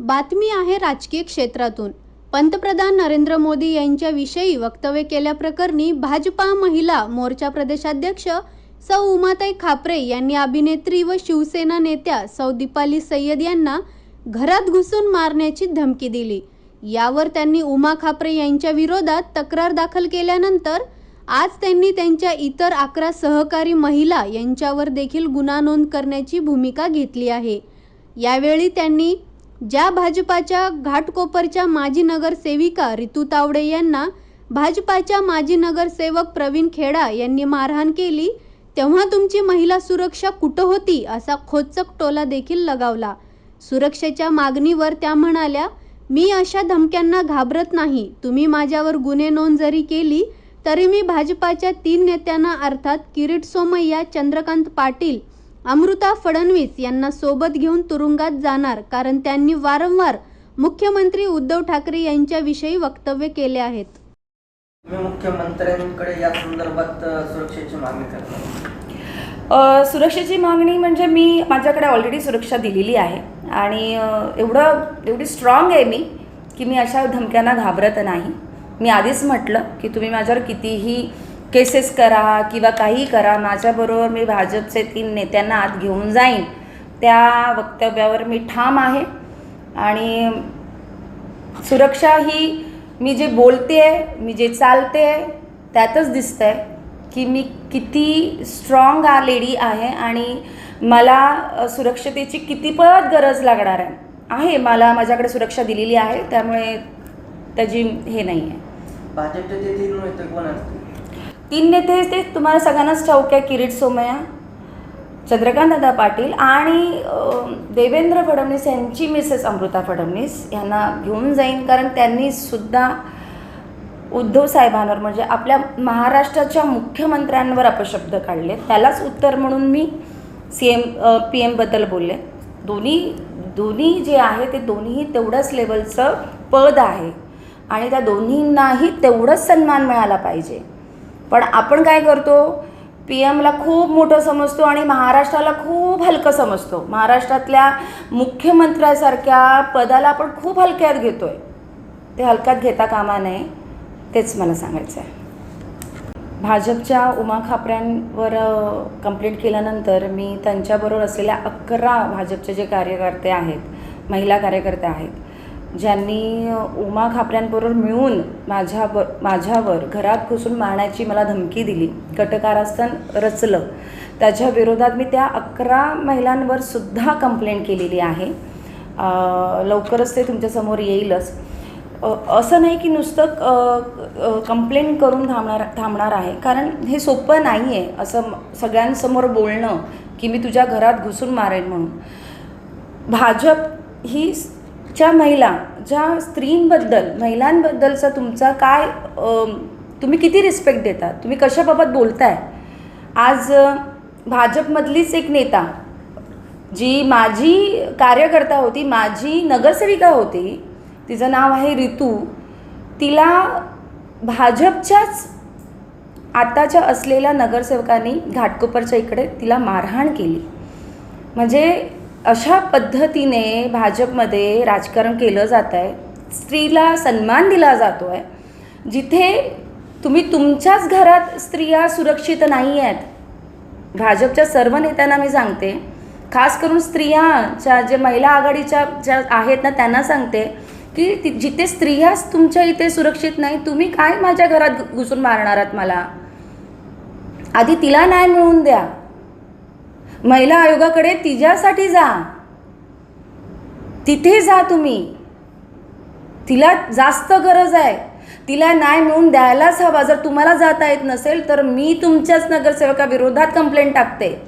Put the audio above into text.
बातमी आहे राजकीय क्षेत्रातून. पंतप्रधान नरेंद्र मोदी यांच्याविषयी वक्तव्य केल्याप्रकरणी भाजपा महिला मोर्चा प्रदेशाध्यक्ष सौ उमाताई खापरे यांनी अभिनेत्री व शिवसेना नेत्या सौ दीपाली सय्यद यांना घरात घुसून मारण्याची धमकी दिली. यावर त्यांनी उमा खापरे यांच्या विरोधात तक्रार दाखल केल्यानंतर आज त्यांनी त्यांच्या इतर अकरा सहकारी महिला यांच्यावर देखील गुन्हा नोंद करण्याची भूमिका घेतली आहे. यावेळी त्यांनी ज्या भाजपाच्या घाटकोपरच्या माजी नगरसेविका रितू तावडे यांना भाजपाच्या माजी नगरसेवक प्रवीण खेडा यांनी मारहाण केली तेव्हा तुमची महिला सुरक्षा कुठं होती असा खोचक टोला देखील लगावला. सुरक्षेच्या मागणीवर त्या म्हणाल्या मी अशा धमक्यांना घाबरत नाही. तुम्ही माझ्यावर गुन्हे नोंद जरी केली तरी मी भाजपाच्या तीन नेत्यांना अर्थात किरीट सोमय्या चंद्रकांत पाटील अमृता फडणवीस यांना सोबत घेऊन तुरुंगात जाणार कारण त्यांनी वारंवार मुख्यमंत्री उद्धव ठाकरे यांच्याविषयी वक्तव्य केले आहेत. मी मुख्यमंत्र्यांकडे या संदर्भात सुरक्षेची मागणी करतो? अ, सुरक्षेची मागणी म्हणजे मी माझ्याकडे ऑलरेडी सुरक्षा दिलेली आहे. आणि एवढं एवढी स्ट्रॉंग आहे मी की मी अशा धमक्यांना घाबरत नाही. मी आधीच म्हटलं की तुम्ही माझ्यावर कितीही केसेस करा किंवा काही करा माझ्याबरोबर मी भाजपचे तीन नेत्यांना आत घेऊन जाईन. त्या वक्तव्यावर मी ठाम आहे. आणि सुरक्षा ही मी जे बोलते आहे मी जे चालते आहे त्यातच दिसतं आहे की मी किती स्ट्रॉंग आ लेडी आहे आणि मला सुरक्षतेची किती पद गरज लागणार आहे. आहे मला माझ्याकडे सुरक्षा दिलेली आहे त्यामुळे त्याची हे नाही आहे भाजपचे ते तीन नेते कोण असतील? तीन नेते ते. तुम्हाला सगळ्यांनाच ठाऊक आहे किरीट सोमय्या चंद्रकांतदादा पाटील आणि देवेंद्र फडणवीस यांची मिसेस अमृता फडणवीस यांना घेऊन जाईन. कारण त्यांनी सुद्धा उद्धव साहेबांवर म्हणजे आपल्या महाराष्ट्राच्या मुख्यमंत्र्यांवर अपशब्द काढले. त्यालाच उत्तर म्हणून मी सी एम पी एमबद्दल बोलले. दोन्ही दोन्ही जे आहे ते दोन्हीही तेवढंच लेवलचं पद आहे. आणि त्या दोन्हींनाही तेवढंच सन्मान मिळाला पाहिजे. पण आपण काय करतो? पी एमला खूप मोठं समजतो आणि महाराष्ट्राला खूप हलकं समजतो. महाराष्ट्रातल्या मुख्यमंत्र्यासारख्या पदाला आपण खूप हलक्यात घेतो आहे ते हलक्यात घेता कामा नये तेच मला सांगायचं आहे भाजपच्या उमा खापऱ्यांवर कंप्लेंट केल्यानंतर मी त्यांच्याबरोबर असलेल्या अकरा भाजपचे जे कार्यकर्ते आहेत महिला कार्यकर्ते आहेत ज्यांनी उमा खापऱ्यांबरोबर मिळून माझ्या ब माझ्यावर घरात घुसून मारण्याची मला धमकी दिली. कटकारास्थान रचलं. त्याच्या विरोधात मी त्या अकरा महिलांवर सुद्धा कंप्लेंट केलेली आहे. लवकरच ते तुमच्यासमोर येईलच. असं नाही की नुसतं कंप्लेंट करून थांबणार थांबणार आहे. कारण हे सोपं नाही आहे असं सगळ्यांसमोर बोलणं की मी तुझ्या घरात घुसून मारेन म्हणून. भाजप ही च्या महिला ज्या स्त्रींबद्दल महिलांबद्दलचा तुमचा काय तुम्ही किती रिस्पेक्ट देता तुम्ही कशाबाबत बोलताय? आज भाजपमधलीच एक नेता जी माझी कार्यकर्ता होती माझी नगरसेविका होती तिचं नाव आहे रितू. तिला भाजपच्याच आताच्या असलेल्या नगरसेवकांनी घाटकोपरच्या इकडे तिला मारहाण केली. म्हणजे अशा पद्धतीने भाजपमध्ये राजकारण केलं जात आहे. स्त्रीला सन्मान दिला जातो आहे. जिथे तुम्ही तुमच्याच घरात स्त्रिया सुरक्षित नाही आहेत भाजपच्या सर्व नेत्यांना मी सांगते खास करून स्त्रियाच्या जे महिला आघाडीच्या ज्या आहेत ना त्यांना सांगते की ति- जिथे स्त्रियाच तुमच्या इथे सुरक्षित नाही तुम्ही काय माझ्या घरात घुसून मारणार आहात मला? आधी तिला न्याय मिळवून द्या. महिला आयोगाकडे तिच्यासाठी जा. तिथे जा तुम्ही. तिला जास्त गरज आहे. तिला न्याय मिळवून द्यायलाच हवा. जर तुम्हाला जाता येत नसेल तर मी तुमच्याच नगरसेवकाविरोधात कंप्लेंट टाकते.